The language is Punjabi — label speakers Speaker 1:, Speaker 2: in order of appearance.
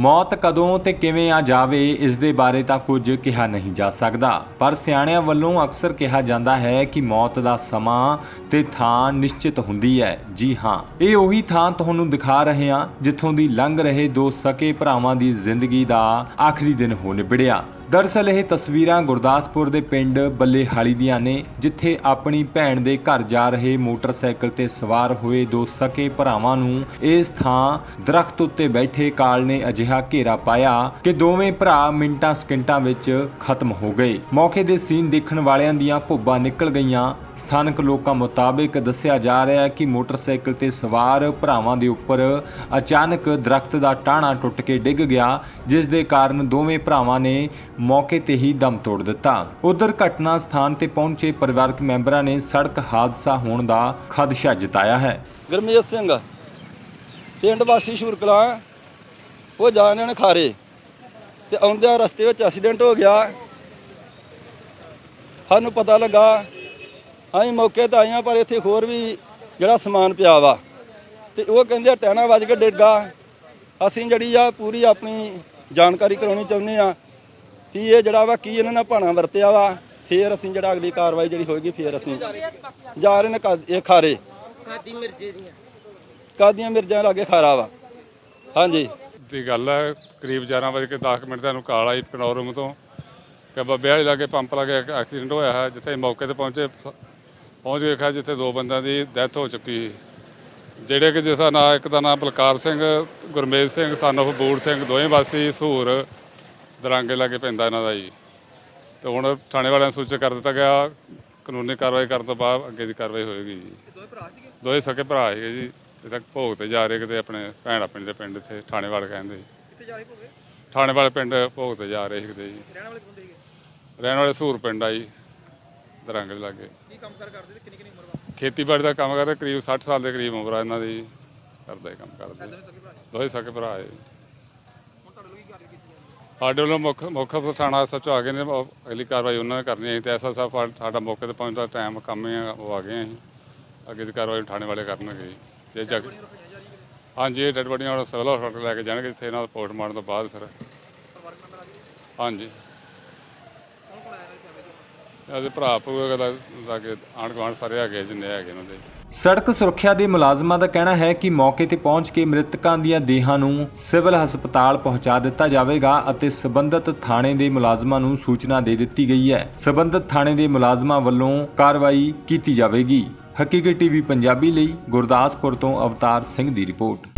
Speaker 1: ਮੌਤ ਕਦੋਂ ਤੇ ਕਿਵੇਂ ਆ ਜਾਵੇ, ਇਸ ਦੇ ਬਾਰੇ ਤਾਂ ਕੁਝ ਕਿਹਾ ਨਹੀਂ ਜਾ ਸਕਦਾ। ਪਰ ਸਿਆਣਿਆਂ ਵੱਲੋਂ ਅਕਸਰ ਕਿਹਾ ਜਾਂਦਾ ਹੈ ਕਿ ਮੌਤ ਦਾ ਸਮਾਂ ਤੇ ਥਾਂ ਨਿਸ਼ਚਿਤ ਹੁੰਦੀ ਹੈ। ਜੀ ਹਾਂ, ਇਹ ਉਹੀ ਥਾਂ ਤੁਹਾਨੂੰ ਦਿਖਾ ਰਹੇ ਹਾਂ, ਜਿੱਥੋਂ ਦੀ ਲੰਘ ਰਹੇ ਦੋ ਸਕੇ ਭਰਾਵਾਂ ਦੀ ਜ਼ਿੰਦਗੀ ਦਾ ਆਖਰੀ ਦਿਨ ਹੋ ਨਿਬੜਿਆ। ਦਰਅਸਲ ਇਹ ਤਸਵੀਰਾਂ ਗੁਰਦਾਸਪੁਰ ਦੇ ਪਿੰਡ ਬੱਲੇਹਾਲੀ ਦੀਆਂ ਨੇ, ਜਿੱਥੇ ਆਪਣੀ ਭੈਣ ਦੇ ਘਰ ਜਾ ਰਹੇ ਮੋਟਰਸਾਈਕਲ ਤੇ ਸਵਾਰ ਹੋਏ ਦੋ ਸਕੇ ਭਰਾਵਾਂ ਨੂੰ ਇਸ ਥਾਂ ਦਰਖਤ ਉੱਤੇ ਬੈਠੇ ਕਾਲ ਨੇ ਅਜਿਹਾ ਘੇਰਾ ਪਾਇਆ ਕਿ ਦੋਵੇਂ ਭਰਾ ਮਿੰਟਾਂ ਸਕਿੰਟਾਂ ਵਿੱਚ ਖਤਮ ਹੋ ਗਏ। ਮੌਕੇ ਦੇ ਸੀਨ ਦੇਖਣ ਵਾਲਿਆਂ ਦੀਆਂ ਭੁੱਬਾਂ ਨਿਕਲ ਗਈਆਂ। ਸਥਾਨਕ ਲੋਕਾਂ ਮੁਤਾਬਕ ਦੱਸਿਆ ਜਾ ਰਿਹਾ ਹੈ ਕਿ ਮੋਟਰਸਾਈਕਲ ਤੇ ਸਵਾਰ ਭਰਾਵਾਂ ਦੇ ਉੱਪਰ ਅਚਾਨਕ ਦਰਖਤ ਦਾ ਟਾਹਣਾ ਟੁੱਟ ਕੇ ਡਿੱਗ ਗਿਆ, ਜਿਸ ਦੇ ਕਾਰਨ ਦੋਵੇਂ ਭਰਾਵਾਂ ਨੇ ਮੌਕੇ ਤੇ ਹੀ ਦਮ ਤੋੜ ਦਿੱਤਾ। ਉਧਰ ਘਟਨਾ ਸਥਾਨ ਤੇ ਪਹੁੰਚੇ ਪਰਿਵਾਰਕ ਮੈਂਬਰਾਂ ਨੇ ਸੜਕ ਹਾਦਸਾ ਹੋਣ ਦਾ ਖਦਸ਼ਾ ਜਤਾਇਆ ਹੈ।
Speaker 2: ਗੁਰਮੀਤ ਸਿੰਘ, ਪਿੰਡ ਵਾਸੀ ਸ਼ੁਰਕਲਾ, ਉਹ ਜਾ ਰਹੇ ਨੇ ਖਾਰੇ ਤੇ ਆਉਂਦਿਆਂ ਰਸਤੇ ਵਿੱਚ ਐਕਸੀਡੈਂਟ ਹੋ ਗਿਆ। ਸਾਨੂੰ ਪਤਾ ਲੱਗਾ, ਅਸੀਂ ਮੌਕੇ ਤੇ ਆਏ ਹਾਂ, ਪਰ ਇੱਥੇ ਹੋਰ ਵੀ ਜਿਹੜਾ ਸਮਾਨ ਪਿਆ ਵਾ ਤੇ ਉਹ ਕਹਿੰਦੇ ਆ ਟਹਿਣਾ ਵੱਜ ਕੇ ਡਿੱਗਾ ਅਸੀਂ ਜਿਹੜੀ ਆ ਪੂਰੀ ਆਪਣੀ ਜਾਣਕਾਰੀ ਕਰਾਉਣੀ ਚਾਹੁੰਦੇ ਆ ਕਿ ਇਹ ਜਿਹੜਾ ਵਾ ਕੀ ਇਹਨਾਂ ਨੇ ਭਾਣਾ ਵਰਤਿਆ ਵਾ ਫੇਰ ਅਸੀਂ ਜਿਹੜਾ ਅਗਲੀ ਕਾਰਵਾਈ ਜਿਹੜੀ ਹੋਏਗੀ ਫੇਰ ਅਸੀਂ ਜਾ ਰਹੇ ਨੇ ਕਾ- ਇਹ ਖਾਰੇ।
Speaker 3: ਕਾਦੀ ਮਿਰਜੇ ਦੀਆਂ?
Speaker 2: ਕਾਦੀਆਂ ਮਿਰਜ਼ਾਂ ਲਾਗੇ ਖਾਰਾ ਵਾ। ਹਾਂਜੀ।
Speaker 4: ਦੀ ਗੱਲ ਹੈ ਕਰੀਬ 11 ਵਜੇ ਕੇ 10 ਮਿੰਟ ਦਾ ਨੂੰ ਕਾਲ ਆਈ ਪਨੋਰਮ ਤੋਂ ਕਿ ਬੱਬੇ ਵਾਲੀ ਲਾਗੇ ਪੰਪ ਲਾਗੇ ਇੱਕ ਐਕਸੀਡੈਂਟ ਹੋਇਆ ਹੈ ਜਿੱਥੇ ਮੌਕੇ ਤੇ ਪਹੁੰਚੇ ਪਹੁੰਚ ਕੇ ਵੇਖਿਆ ਜਿੱਥੇ ਦੋ ਬੰਦਿਆਂ ਦੀ ਡੈਥ ਹੋ ਚੁੱਕੀ ਸੀ। ਜਿਹੜੇ ਕਿ ਜਿਸ ਦਾ ਨਾਂ ਇੱਕ ਦਾ ਨਾਮ ਬਲਕਾਰ ਸਿੰਘ ਗੁਰਮੇਜ ਸਿੰਘ son of ਬੂੜ ਸਿੰਘ ਦੋਵੇਂ ਵਾਸੀ ਸਹੂਰ ਦਰਾਂਗੇ ਲਾਗੇ ਪੈਂਦਾ ਇਹਨਾਂ ਦਾ ਜੀ। ਤੇ ਹੁਣ ਥਾਣੇ ਵਾਲਿਆਂ ਨੂੰ ਸੂਚਿਤ ਕਰ ਦਿੱਤਾ ਗਿਆ ਕਾਨੂੰਨੀ ਕਾਰਵਾਈ ਕਰਨ ਤੋਂ ਬਾਅਦ ਅੱਗੇ ਦੀ ਕਾਰਵਾਈ ਹੋਏਗੀ ਜੀ। ਦੋਵੇਂ ਭਰਾ ਸੀਗੇ? ਦੋਵੇਂ ਸਕੇ ਭਰਾ ਸੀਗੇ ਜੀ। ਇਹ ਤੱਕ ਭੋਗ ਤੇ ਜਾ ਰਹੇ ਕਿਤੇ ਆਪਣੇ ਭੈਣ ਆਪਣੇ ਦੇ ਪਿੰਡ ਇੱਥੇ ਥਾਣੇ ਵਾਲੇ ਕਹਿੰਦੇ। ਜੀ
Speaker 3: ਕਿੱਥੇ ਜਾ ਰਹੇ ਹੋਵੇ
Speaker 4: ਥਾਣੇ ਵਾਲੇ ਪਿੰਡ ਭੋਗ ਤੇ ਜਾ ਰਹੇ ਕਿਤੇ ਜੀ।
Speaker 3: ਰਹਿਣ ਵਾਲੇ ਬੰਦੇ ਸੀਗੇ?
Speaker 4: ਰਹਿਣ ਵਾਲੇ ਸੂਰ ਪਿੰਡ ਆ ਜੀ ਦਰੰਗ ਲਾਗੇ।
Speaker 3: ਕੀ ਕੰਮ ਕਾਰ ਕਰਦੇ ਤੇ ਕਿੰਨੀ ਕਿੰਨੀ ਉਮਰ ਵਾ?
Speaker 4: ਖੇਤੀਬਾੜੀ ਦਾ ਕੰਮ ਕਰਦੇ ਕਰੀਬ 60 ਸਾਲ ਦੇ ਕਰੀਬ ਉਮਰ ਆ ਇਹਨਾਂ ਦੀ। ਕਰਦਾ ਕੰਮ ਕਰਦੇ।
Speaker 3: ਦੋਵੇਂ ਸਕੇ ਭਰਾ
Speaker 4: ਦੋਵੇਂ ਸਕੇ ਭਰਾ ਹੈ
Speaker 3: ਹੁਣ ਤੁਹਾਡੇ ਲੋਕ ਕੀ ਕਾਰਵਾਈ ਕੀਤੀ ਜਾਂਦੀ
Speaker 4: ਸਾਡੇ ਵੱਲੋਂ ਮੁੱਖ ਮੁੱਖ ਥਾਣਾ ਸੱਚੋ ਆ ਗਏ ਨੇ ਉਹ ਅਗਲੀ ਕਾਰਵਾਈ ਉਹਨਾਂ ਨੇ ਕਰਨੀ ਹੈ। ਤੇ ਐਸਾ ਸਾਹਿਬ ਸਾਡਾ ਮੌਕੇ ਤੇ ਪਹੁੰਚਦਾ ਟਾਈਮ ਕੰਮ ਹੀ ਆ, ਉਹ ਆ ਗਏ ਅਸੀਂ। ਅੱਗੇ ਦੀ ਕਾਰਵਾਈ ਥਾਣੇ ਵਾਲੇ ਕਰਨਗੇ ਜੀ। ਜੇ ਜਗ ਹਾਂਜੀ ਇਹ ਡੈਡ ਬੋਡੀਆਂ ਹੁਣ ਸਿਵਲ ਹਸਪਤਾਲ ਲੈ ਕੇ ਜਾਣਗੇ ਜਿੱਥੇ ਇਹਨਾਂ ਦਾ ਪੋਸਟਮਾਰਟਮ ਤੋਂ ਬਾਅਦ ਫਿਰ। ਹਾਂਜੀ। ਇਹਦੇ ਭਰਾ ਭੂਆ ਦਾ ਲਾਗੇ ਆਂਢ ਗੁਆਂਢ ਸਾਰੇ ਹੈਗੇ ਜਿੰਨੇ ਹੈਗੇ ਉਹਨਾਂ ਦੇ
Speaker 1: ਸੜਕ ਸੁਰੱਖਿਆ ਦੇ ਮੁਲਾਜ਼ਮਾਂ ਦਾ ਕਹਿਣਾ ਹੈ ਕਿ ਮੌਕੇ ਤੇ ਪਹੁੰਚ ਕੇ ਮ੍ਰਿਤਕਾਂ ਦੀਆਂ ਦੇਹਾਂ ਨੂੰ ਸਿਵਲ ਹਸਪਤਾਲ ਪਹੁੰਚਾ ਦਿੱਤਾ ਜਾਵੇਗਾ ਅਤੇ ਸਬੰਧਤ ਥਾਣੇ ਦੇ ਮੁਲਾਜ਼ਮਾਂ ਨੂੰ ਸੂਚਨਾ ਦੇ ਦਿੱਤੀ ਗਈ ਹੈ। ਸਬੰਧਤ ਥਾਣੇ ਦੇ ਮੁਲਾਜ਼ਮਾਂ ਵੱਲੋਂ ਕਾਰਵਾਈ ਕੀਤੀ ਜਾਵੇਗੀ। ਹਕੀਕਤ ਟੀਵੀ ਪੰਜਾਬੀ ਲਈ ਗੁਰਦਾਸਪੁਰ ਤੋਂ ਅਵਤਾਰ ਸਿੰਘ ਦੀ ਰਿਪੋਰਟ।